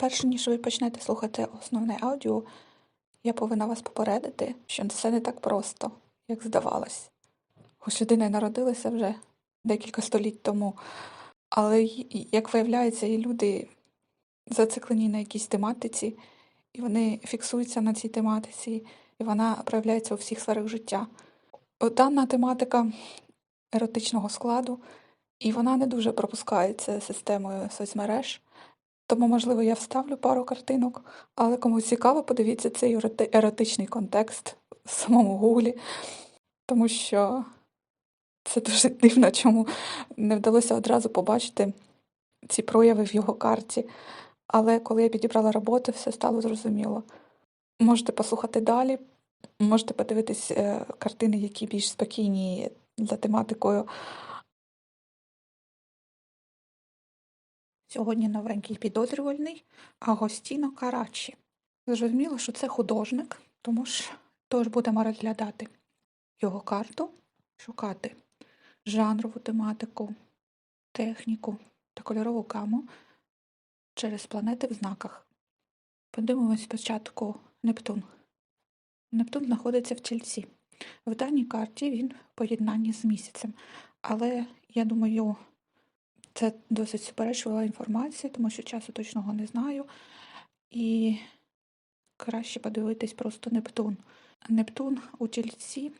Перш ніж ви почнете слухати основне аудіо, я повинна вас попередити, що все не так просто, як здавалось. Хоч людина народилася вже декілька століть тому, але, як виявляється, і люди зациклені на якійсь тематиці, і вони фіксуються на цій тематиці, і вона проявляється у всіх сферах життя. Дана тематика еротичного складу, і вона не дуже пропускається системою соцмереж. Тому, можливо, я вставлю пару картинок, але кому цікаво, подивіться цей еротичний контекст в самому Гуглі, тому що це дуже дивно, чому не вдалося одразу побачити ці прояви в його карті. Але коли я підібрала роботи, все стало зрозуміло. Можете послухати далі, можете подивитись е, картини, які більш спокійні за тематикою. Сьогодні новенький підозрювальний Агостіно Карачі. Зрозуміло, що це художник, тому ж тож будемо розглядати його карту, шукати жанрову тематику, техніку та кольорову гаму через планети в знаках. Подивимось спочатку Нептун. Нептун знаходиться в тільці. В даній карті він в поєднанні з місяцем. Але я думаю, це досить суперечлива інформація, тому що часу точного не знаю. І краще подивитись просто Нептун. Нептун у тільці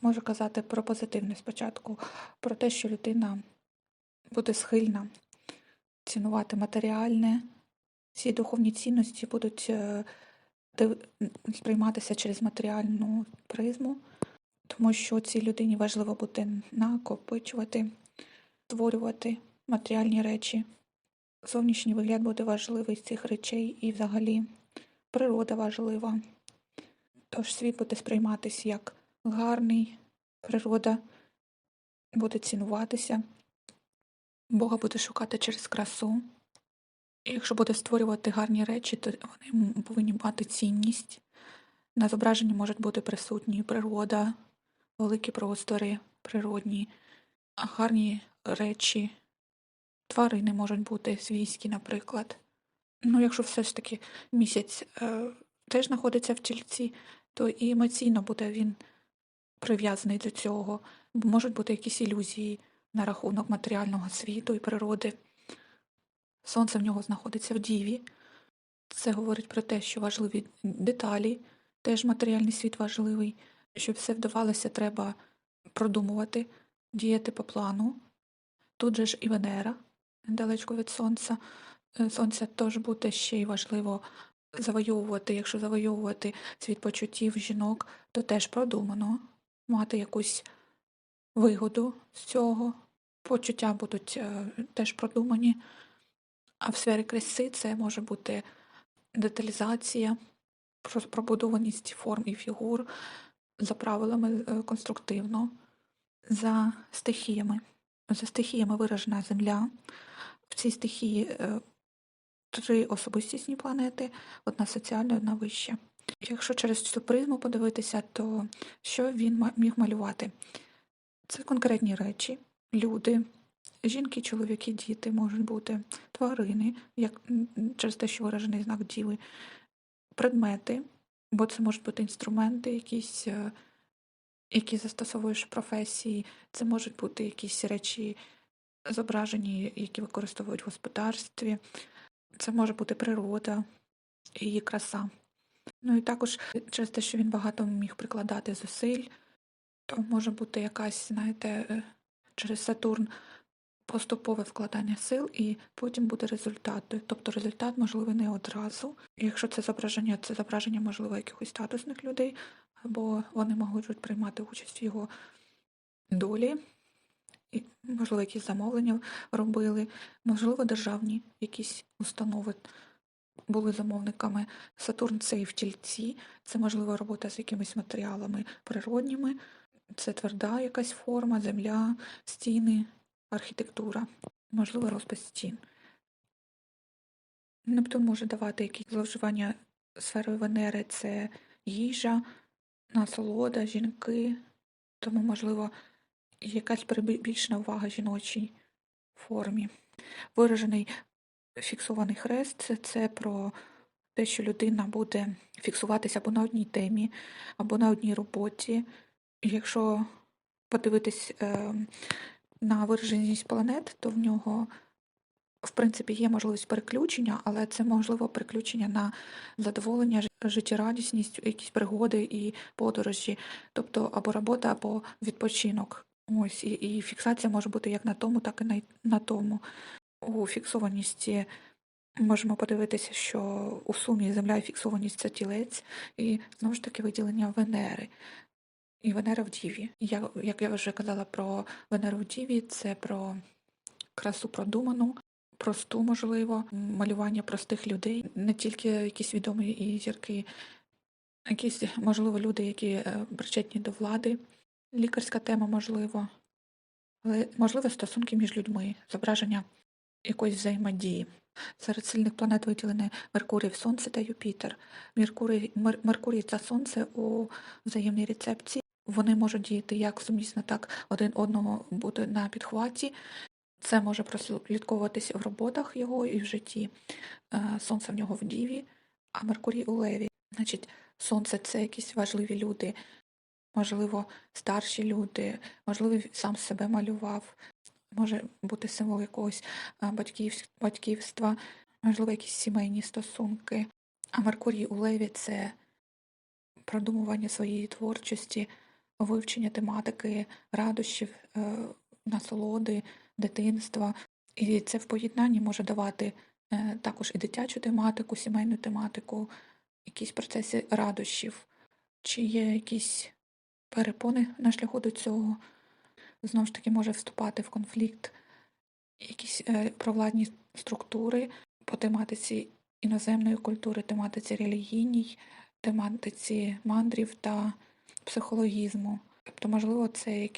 може казати про позитивне спочатку, про те, що людина буде схильна цінувати матеріальне, всі духовні цінності будуть е, сприйматися через матеріальну призму, тому що цій людині важливо буде накопичувати, створювати матеріальні речі. Зовнішній вигляд буде важливий з цих речей і взагалі природа важлива. Тож світ буде сприйматися як гарний, природа буде цінуватися, Бога буде шукати через красу. І якщо буде створювати гарні речі, то вони повинні мати цінність. На зображенні можуть бути присутні природа, великі простори природні, гарні речі, тварини можуть бути свійські, наприклад. Ну, якщо все ж таки місяць е, теж знаходиться в тільці, то і емоційно буде він прив'язаний до цього, можуть бути якісь ілюзії на рахунок матеріального світу і природи. Сонце в нього знаходиться в діві. Це говорить про те, що важливі деталі, теж матеріальний світ важливий. Щоб все вдавалося, треба продумувати, діяти по плану. Тут же ж і Венера, недалечко від Сонця. Е, Сонця теж буде ще й важливо завойовувати. Якщо завойовувати світ почуттів жінок, то теж продумано мати якусь вигоду з цього. Почуття будуть е, теж продумані. А в сфері краси це може бути деталізація, пробудованість форм і фігур за правилами е, конструктивно, за стихіями. За стихіями виражена Земля. В цій стихії е, три особистісні планети, одна соціальна, одна вища. Якщо через цю призму подивитися, то що він міг малювати? Це конкретні речі, люди, жінки, чоловіки, діти можуть бути, тварини, як через те, що виражений знак діви, предмети, бо це можуть бути інструменти, якісь, е, які застосовуєш в професії, це можуть бути якісь речі, зображені, які використовують в господарстві, це може бути природа її краса. Ну і також через те, що він багато міг прикладати зусиль, то може бути якась, знаєте, е, через Сатурн поступове вкладання сил, і потім буде результат. Тобто результат можливий не одразу. Якщо це зображення, це зображення, можливо, якихось статусних людей, або вони можуть приймати участь в його долі, можливо, якісь замовлення робили, можливо, державні якісь установи були замовниками. Сатурн це і в тільці, це можливо робота з якимись матеріалами природніми, це тверда якась форма, земля, стіни, архітектура, можливо, розпис стін. Нептун може давати якісь зловживання сферою Венери це їжа, насолода, жінки, тому, можливо, якась перебільшена увага жіночій формі. Виражений Фіксований хрест це, про те, що людина буде фіксуватися або на одній темі, або на одній роботі. Якщо подивитись е, на вираженість планет, то в нього, в принципі, є можливість переключення, але це можливо переключення на задоволення, життєрадісність, якісь пригоди і подорожі, тобто або робота, або відпочинок. Ось і, і фіксація може бути як на тому, так і на, на тому. У фіксованісті можемо подивитися, що у сумі Земля і фіксованість це тілець, і знову ж таки виділення Венери. І Венера в Діві. Я, як я вже казала про Венеру в Діві, це про красу продуману, просту, можливо, малювання простих людей, не тільки якісь відомі і зірки, якісь, можливо, люди, які е, причетні до влади, лікарська тема, можливо, але можливо стосунки між людьми, зображення якоїсь взаємодії. Серед сильних планет виділені Меркурій, Сонце та Юпітер. Меркурій, Мер, Меркурій та Сонце у взаємній рецепції. Вони можуть діяти як сумісно, так один одного бути на підхваті. Це може прослідковуватися в роботах його і в житті. Е, Сонце в нього в Діві, а Меркурій у Леві. Значить, Сонце це якісь важливі люди, можливо, старші люди, можливо, сам себе малював, може бути символ якогось батьківства, можливо, якісь сімейні стосунки. А Меркурій у Леві це продумування своєї творчості, вивчення тематики, радощів, е, насолоди, дитинства. І це в поєднанні може давати е, також і дитячу тематику, сімейну тематику, якісь процеси радощів, чи є якісь перепони на шляху до цього. Знову ж таки, може вступати в конфлікт якісь е, провладні структури по тематиці іноземної культури, тематиці релігійній, тематиці мандрів та психологізму. Тобто, можливо, це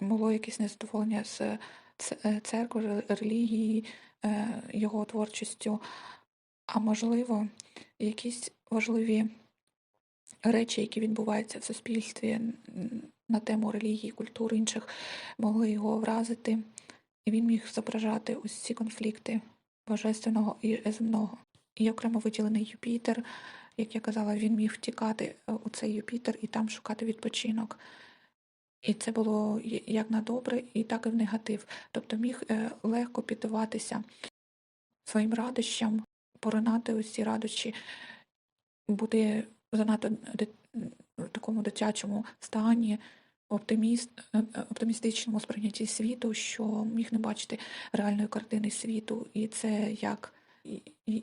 було якесь незадоволення з е, церкви, релігії, е, його творчістю, а можливо, якісь важливі речі, які відбуваються в суспільстві на тему релігії, культури інших, могли його вразити, і він міг зображати ці конфлікти божественного і земного. І окремо виділений Юпітер, як я казала, він міг втікати е, у цей Юпітер і там шукати відпочинок. І це було як на добре, і так і в негатив. Тобто міг е, легко піддаватися своїм радощам, поринати ці радощі, бути занадто в такому дитячому стані, оптиміст, е, е, оптимістичному сприйнятті світу, що міг не бачити реальної картини світу. І це як,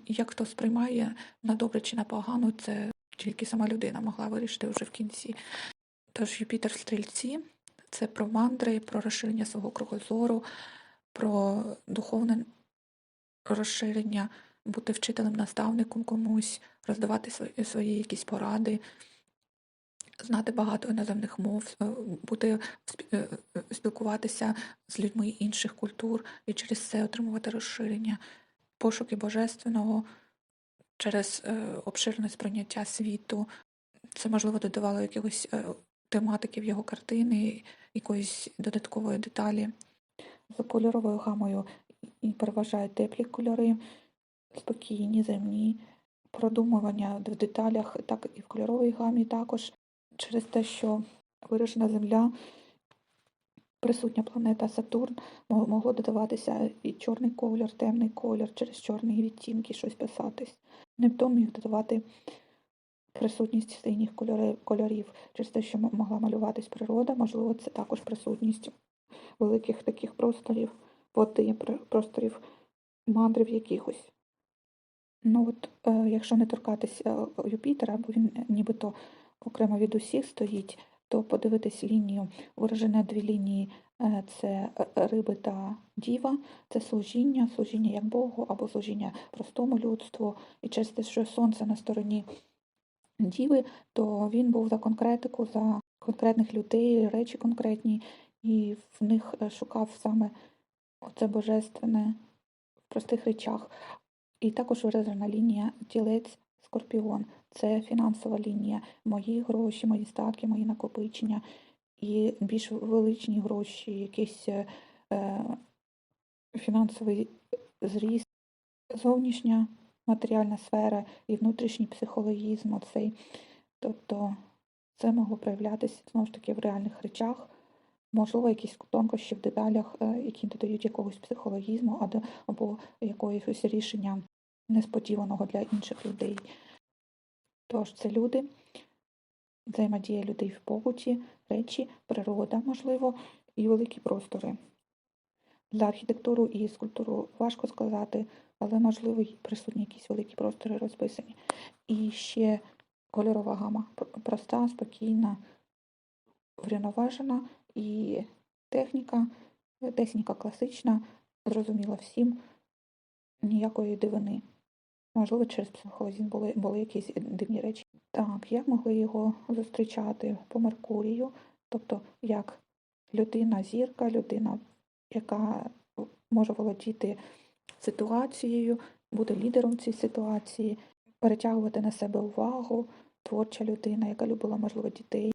як хто сприймає на добре чи на погано, це тільки сама людина могла вирішити вже в кінці. Тож Юпітер стрільці це про мандри, про розширення свого кругозору, про духовне розширення, бути вчителем, наставником комусь, роздавати свої, свої якісь поради, знати багато іноземних мов, е, бути е, е, спілкуватися з людьми інших культур і через це отримувати розширення, пошуки божественного через обширне сприйняття світу. Це можливо додавало якихось тематики в його картини, якоїсь додаткової деталі. За кольоровою гамою і переважають теплі кольори, спокійні, земні, продумування в деталях, так і в кольоровій гамі також через те, що виражена Земля, присутня планета Сатурн, мо- могло додаватися і чорний колір, темний колір, через чорні відтінки щось писатись. Нептун міг додавати присутність синіх кольорів, через те, що могла малюватись природа, можливо, це також присутність великих таких просторів, води, просторів мандрів якихось. Ну от, е, якщо не торкатися е, Юпітера, бо він е, нібито окремо від усіх стоїть, то подивитись лінію, виражена дві лінії це риби та діва, це служіння, служіння як Богу або служіння простому людству. І через те, що сонце на стороні діви, то він був за конкретику, за конкретних людей, речі конкретні, і в них шукав саме оце божественне в простих речах. І також виражена лінія тілець скорпіон. Це фінансова лінія. Мої гроші, мої статки, мої накопичення і більш величні гроші, якийсь е, е, фінансовий зріст. зовнішня матеріальна сфера і внутрішній психологізм оцей. Тобто це могло проявлятися знову ж таки в реальних речах, можливо, якісь тонкощі в деталях, е, які додають якогось психологізму або якогось рішення несподіваного для інших людей. Тож це люди, взаємодія людей в побуті, речі, природа, можливо, і великі простори. За архітектуру і скульптуру важко сказати, але можливо присутні якісь великі простори розписані. І ще кольорова гама проста, спокійна, врівноважена і техніка, техніка класична, зрозуміла всім, ніякої дивини. Можливо, через психологізм були, були якісь дивні речі. Так, як могли його зустрічати по Меркурію, тобто як людина зірка, людина, яка може володіти ситуацією, бути лідером цій ситуації, перетягувати на себе увагу, творча людина, яка любила, можливо, дітей,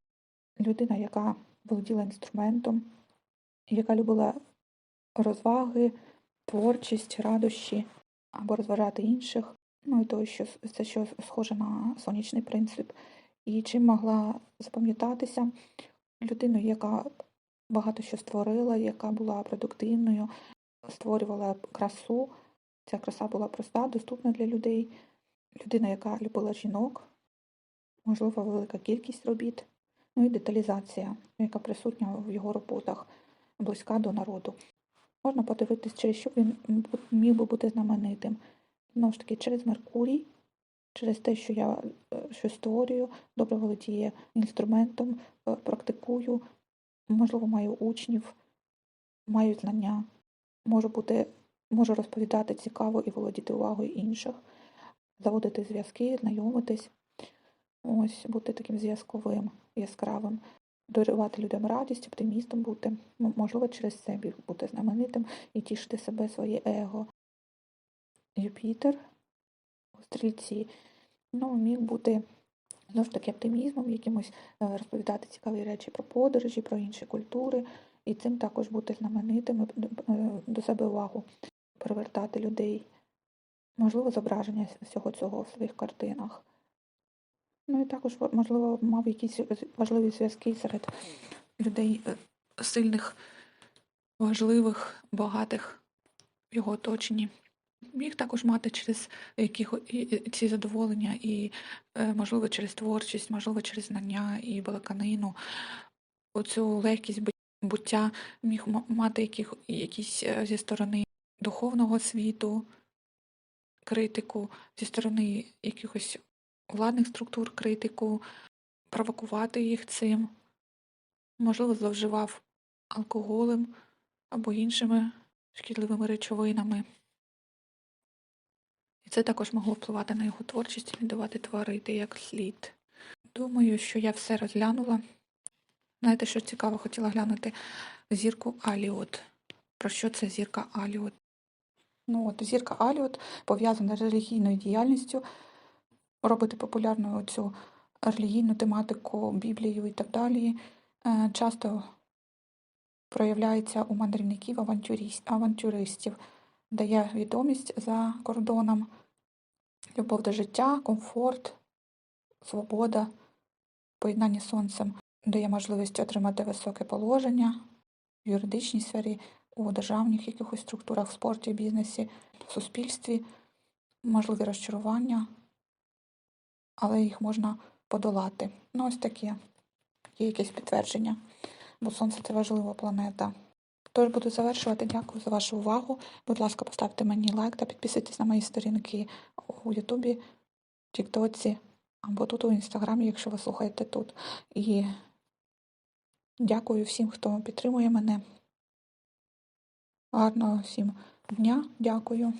людина, яка володіла інструментом, яка любила розваги, творчість, радощі або розважати інших. Ну і то, що це що схоже на сонячний принцип. І чим могла запам'ятатися людиною, яка багато що створила, яка була продуктивною, створювала красу. Ця краса була проста, доступна для людей. Людина, яка любила жінок, можливо, велика кількість робіт. Ну і деталізація, яка присутня в його роботах, близька до народу. Можна подивитись, через що він міг би бути знаменитим. Знову ж таки, через Меркурій, через те, що я е, щось створюю, добре володіє інструментом, е, практикую, можливо, маю учнів, маю знання, можу бути, можу розповідати цікаво і володіти увагою інших, заводити зв'язки, знайомитись, ось бути таким зв'язковим, яскравим, дарувати людям радість, оптимістом бути, можливо, через біг бути знаменитим і тішити себе своє его. Юпітер у стрільці, ну, міг бути знову ж таки оптимізмом, якимось е, розповідати цікаві речі про подорожі, про інші культури, і цим також бути знаменитим, е, до себе увагу привертати людей, можливо, зображення всього цього в своїх картинах. Ну і також, можливо, мав якісь важливі зв'язки серед людей е, сильних, важливих, багатих в його оточенні. Міг також мати через яких ці задоволення, і, е, можливо, через творчість, можливо, через знання і балаканину. Оцю легкість буття міг мати яких, якісь е, зі сторони духовного світу, критику, зі сторони якихось владних структур критику, провокувати їх цим, можливо, зловживав алкоголем або іншими шкідливими речовинами. Це також могло впливати на його творчість і не давати творити як слід. Думаю, що я все розглянула. Знаєте, що цікаво, хотіла глянути зірку Аліот. Про що це зірка Аліот? Ну от зірка Аліот пов'язана з релігійною діяльністю, робити популярною цю релігійну тематику, Біблію і так далі. Е, Часто проявляється у мандрівників авантюристів, дає відомість за кордоном, любов до життя, комфорт, свобода, поєднання з сонцем дає можливість отримати високе положення в юридичній сфері, у державних якихось структурах, в спорті, бізнесі, в суспільстві, можливі розчарування, але їх можна подолати. Ну, ось таке. Є якесь підтвердження, бо сонце це важлива планета. Тож буду завершувати. Дякую за вашу увагу. Будь ласка, поставте мені лайк та підписуйтесь на мої сторінки у Ютубі, Тіктоці або тут у Інстаграмі, якщо ви слухаєте тут. І дякую всім, хто підтримує мене. Гарного всім дня. Дякую.